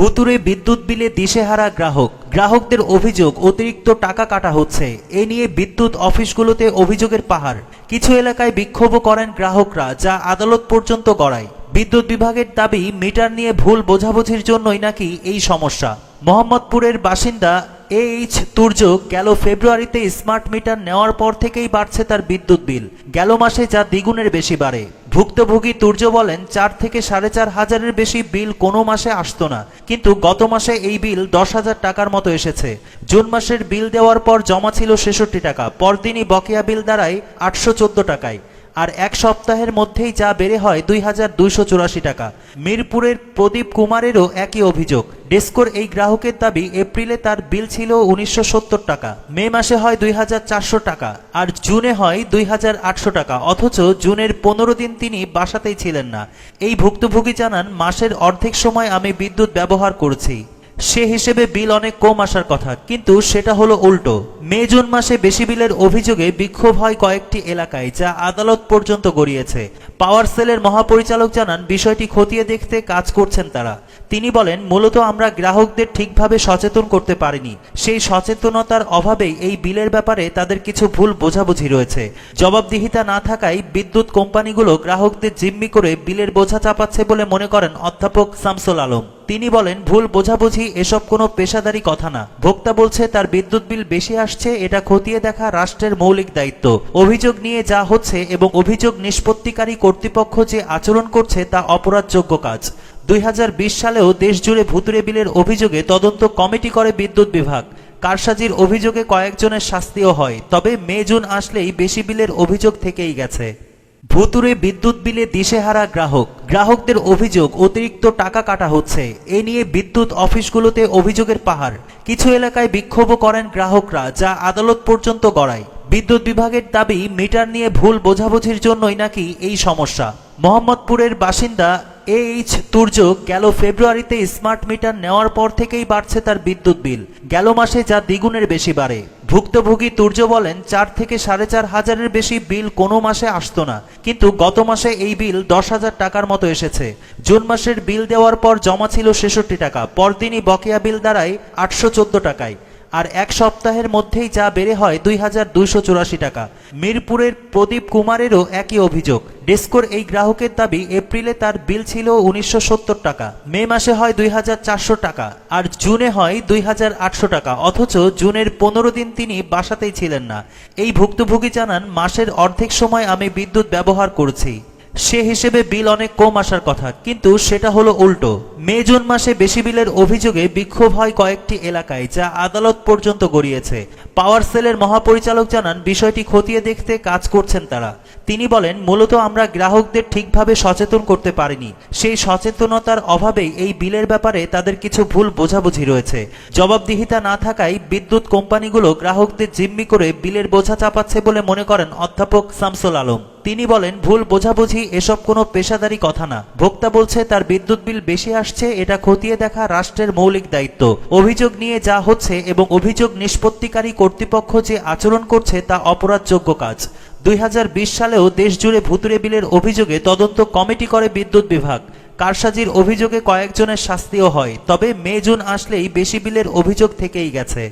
ভুতুরে বিদ্যুৎ বিলে দিশেহারা গ্রাহক। গ্রাহকদের অভিযোগ, অতিরিক্ত টাকা কাটা হচ্ছে। এ নিয়ে বিদ্যুৎ অফিসগুলোতে অভিযোগের পাহাড়। কিছু এলাকায় বিক্ষোভও করেন গ্রাহকরা, যা আদালত পর্যন্ত গড়ায়। বিদ্যুৎ বিভাগের দাবি, মিটার নিয়ে ভুল বোঝাবুঝির জন্যই নাকি এই সমস্যা। মোহাম্মদপুরের বাসিন্দা এইচ তুর্য গেল ফেব্রুয়ারিতে স্মার্ট মিটার নেওয়ার পর থেকেই বাড়ছে তার বিদ্যুৎ বিল। গেল মাসে যা দ্বিগুণের বেশি বাড়ে। ভুক্তভোগী তুর্য বলেন, চার থেকে সাড়ে চার হাজারের বেশি বিল কোনো মাসে আসতো না। কিন্তু গত মাসে এই বিল দশ হাজার টাকার মতো এসেছে। জুন মাসের বিল দেওয়ার পর জমা ছিল ছেষট্টি টাকা। পরদিনই বকেয়া বিল দাঁড়ায় আটশো চোদ্দ টাকায়। আর এক সপ্তাহের মধ্যেই যা বেড়ে হয় দুই হাজার দুইশো চুরাশি টাকা। মিরপুরের প্রদীপ কুমারেরও একই অভিযোগ। ডেস্কোর এই গ্রাহকের দাবি, এপ্রিলে তার বিল ছিল উনিশশো সত্তর টাকা, মে মাসে হয় দুই হাজার চারশো টাকা, আর জুনে হয় দুই হাজার আটশো টাকা, অথচ জুনের পনেরো দিন তিনি বাসাতেই ছিলেন না। এই ভুক্তভোগী জানান, মাসের অর্ধেক সময় আমি বিদ্যুৎ ব্যবহার করছি। সে হিসেবে বিল অনেক কম আসার কথা, কিন্তু সেটা হলো উল্টো। মে, জুন মাসে বেশি বিলের অভিযোগে বিক্ষোভ হয় কয়েকটি এলাকায়, যা আদালত পর্যন্ত গড়িয়েছে। পাওয়ার সেলের মহাপরিচালক জানান, বিষয়টি খতিয়ে দেখতে কাজ করছেন তারা। তিনি বলেন, মূলত আমরা গ্রাহকদের ঠিকভাবে সচেতন করতে পারিনি। সেই সচেতনতার অভাবেই এই বিলের ব্যাপারে তাদের কিছু ভুল বোঝাবুঝি রয়েছে। জবাবদিহিতা না থাকায় বিদ্যুৎ কোম্পানিগুলো গ্রাহকদের জিম্মি করে বিলের বোঝা চাপাচ্ছে বলে মনে করেন অধ্যাপক শামসুল আলম। তিনি বলেন, ভুল বোঝাবুঝি, এসব কোনো পেশাদারি কথা না। ভোক্তা বলছে, তার বিদ্যুৎ বিল বেশি আসছে, এটা খতিয়ে দেখা রাষ্ট্রের মৌলিক দায়িত্ব। অভিযোগ নিয়ে যা হচ্ছে এবং অভিযোগ নিষ্পত্তিকারী কর্তৃপক্ষ যে আচরণ করছে, তা অপরাধযোগ্য কাজ। দুই হাজার বিশ সালেও দেশজুড়ে ভুতুরে বিলের অভিযোগে তদন্ত কমিটি করে বিদ্যুৎ বিভাগ। কারসাজির অভিযোগে কয়েকজনের শাস্তিও হয়, তবে মে জুন আসলেই বেশি বিলের অভিযোগ থেকেই গেছে। ভুতুরে বিদ্যুৎ বিলে দিশেহারা গ্রাহক। গ্রাহকদের অভিযোগ, অতিরিক্ত টাকা কাটা হচ্ছে। এ নিয়ে বিদ্যুৎ অফিসগুলোতে অভিযোগের পাহাড়। কিছু এলাকায় বিক্ষোভও করেন গ্রাহকরা, যা আদালত পর্যন্ত গড়ায়। বিদ্যুৎ বিভাগের দাবি, মিটার নিয়ে ভুল বোঝাবুঝির জন্যই নাকি এই সমস্যা। মোহাম্মদপুরের বাসিন্দা এ এইচ তুর্য গেল ফেব্রুয়ারিতে স্মার্ট মিটার নেওয়ার পর থেকেই বাড়ছে তার বিদ্যুৎ বিল। গেল মাসে যা দ্বিগুণের বেশি বাড়ে। ভুক্তভোগী তুর্য বলেন, চার থেকে সাড়ে চার হাজারের বেশি বিল কোনো মাসে আসতো না। কিন্তু গত মাসে এই বিল দশ হাজার টাকার মতো এসেছে। জুন মাসের বিল দেওয়ার পর জমা ছিল ছেষট্টি টাকা, পরদিনই বকেয়া বিল দাঁড়ায় আটশো চোদ্দ টাকায়। আর এক সপ্তাহের মধ্যেই যা বেড়ে হয় দুই হাজার দুইশো চুরাশি টাকা। মিরপুরের প্রদীপ কুমারেরও একই অভিযোগ। ডেস্কোর এই গ্রাহকের দাবি, এপ্রিলে তার বিল ছিল উনিশশো সত্তর টাকা। মে মাসে হয় দুই হাজার চারশো টাকা আর জুনে হয় দুই হাজার আটশো টাকা। অথচ জুনের পনেরো দিন তিনি বাসাতেই ছিলেন না। এই ভুক্তভোগী জানান, মাসের অর্ধেক সময় আমি বিদ্যুৎ ব্যবহার করছি। সে হিসেবে বিল অনেক কম আসার কথা, কিন্তু সেটা হলো উল্টো। মে জুন মাসে বেশি বিলের অভিযোগে বিক্ষোভ হয় কয়েকটি এলাকায়, যা আদালত পর্যন্ত গড়িয়েছে। পাওয়ার সেলের মহাপরিচালক জানান, বিষয়টি খতিয়ে দেখতে কাজ করছেন তারা। তিনি বলেন, মূলত আমরা গ্রাহকদের ঠিকভাবে সচেতন করতে পারিনি। সেই সচেতনতার অভাবেই এই বিলের ব্যাপারে তাদের কিছু ভুল বোঝাবুঝি রয়েছে। জবাবদিহিতা না থাকায় বিদ্যুৎ কোম্পানিগুলো গ্রাহকদের জিম্মি করে বিলের বোঝা চাপাচ্ছে বলে মনে করেন অধ্যাপক শামসুল আলম। তিনি বলেন, ভুল বোঝাবুঝি, এসব কোনো পেশাদারি কথা না। ভোক্তা বলছে, তার বিদ্যুৎ বিল বেশি আসছে, এটা খতিয়ে দেখা রাষ্ট্রের মৌলিক দায়িত্ব। অভিযোগ নিয়ে যা হচ্ছে এবং অভিযোগ নিষ্পত্তিকারী কর্তৃপক্ষ যে আচরণ করছে, তা অপরাধযোগ্য কাজ। দুই হাজার বিশ সালেও দেশজুড়ে ভুতুরে বিলের অভিযোগে তদন্ত কমিটি করে বিদ্যুৎ বিভাগ। কারসাজির অভিযোগে কয়েকজনের শাস্তিও হয়, তবে মে জুন আসলেই বেশি বিলের অভিযোগ থেকেই গেছে।